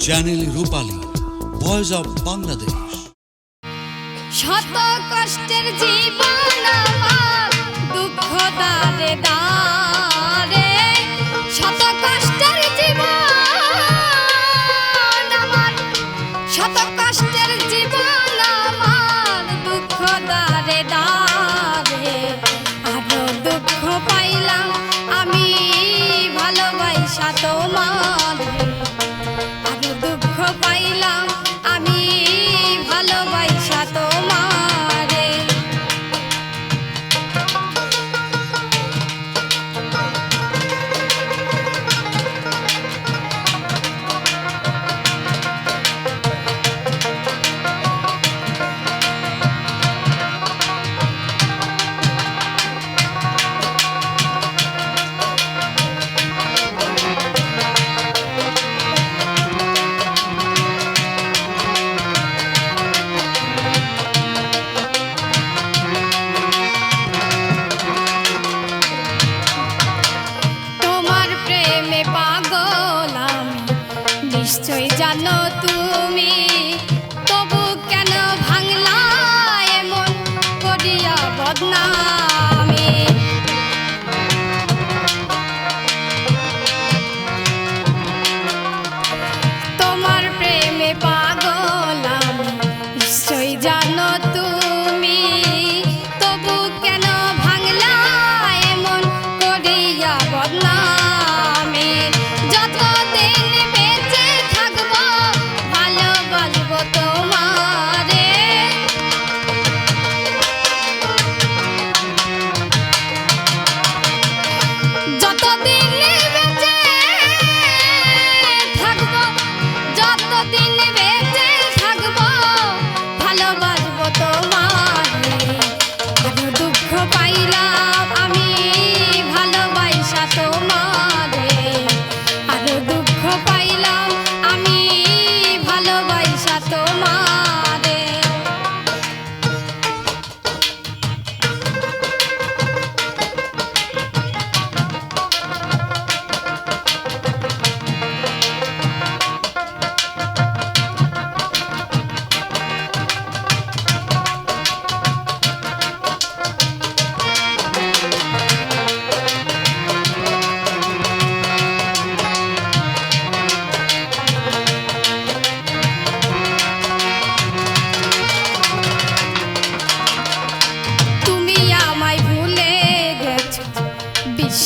Channel Rupali voice of Bangladesh শত কষ্টের জীবন আমার, দুঃখ দারে দারে শত কষ্টের জীবন আমার, শত কষ্টের জীবন আমার, দুঃখ দারে দারে আরও দুঃখ পাইলাম পাগল আমি। নিশ্চয় জানো তুমি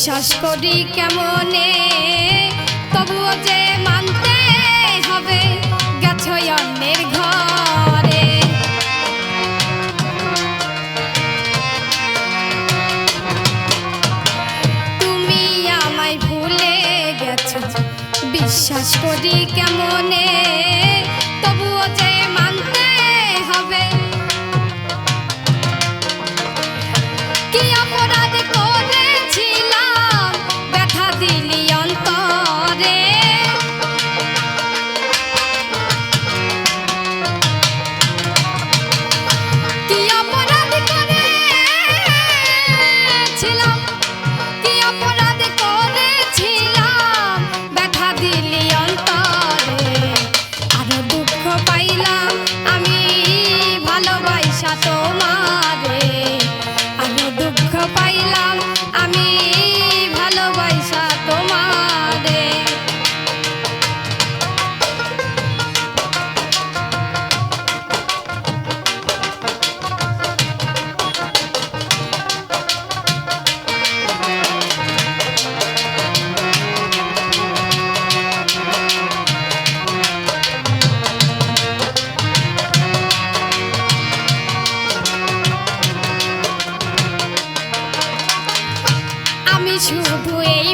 বিশ্বাস করি কেমনে? তবুও যে মানতে হবে গেছ অন্যের ঘরে। তুমি আমায় ভুলে গেছ, বিশ্বাস করি কেমনে? Chill out.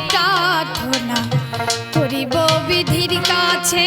প্রার্থনা করিব বিধির কাছে।